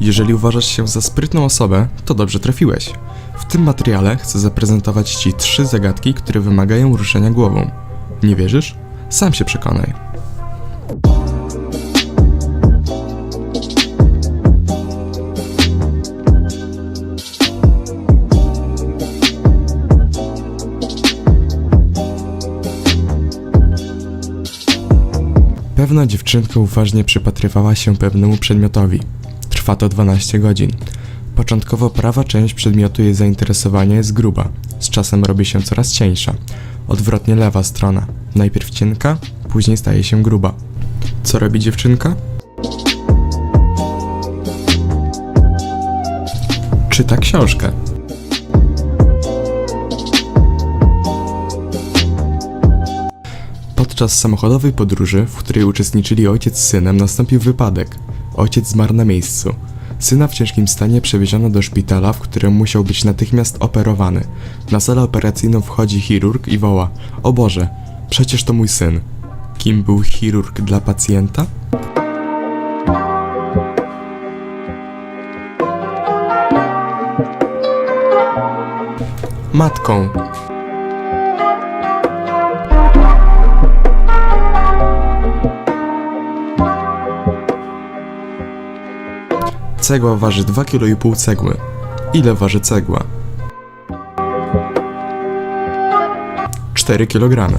Jeżeli uważasz się za sprytną osobę, to dobrze trafiłeś. W tym materiale chcę zaprezentować Ci trzy zagadki, które wymagają ruszenia głową. Nie wierzysz? Sam się przekonaj. Pewna dziewczynka uważnie przypatrywała się pewnemu przedmiotowi. Trwa to 12 godzin. Początkowo prawa część przedmiotu jej zainteresowania jest gruba, z czasem robi się coraz cieńsza. Odwrotnie lewa strona. Najpierw cienka, później staje się gruba. Co robi dziewczynka? Czyta książkę. Podczas samochodowej podróży, w której uczestniczyli ojciec z synem, nastąpił wypadek. Ojciec zmarł na miejscu. Syna w ciężkim stanie przewieziono do szpitala, w którym musiał być natychmiast operowany. Na salę operacyjną wchodzi chirurg i woła: O Boże, przecież to mój syn. Kim był chirurg dla pacjenta? Matką. Cegła waży 2,5 kg cegły. Ile waży cegła? 4 kg.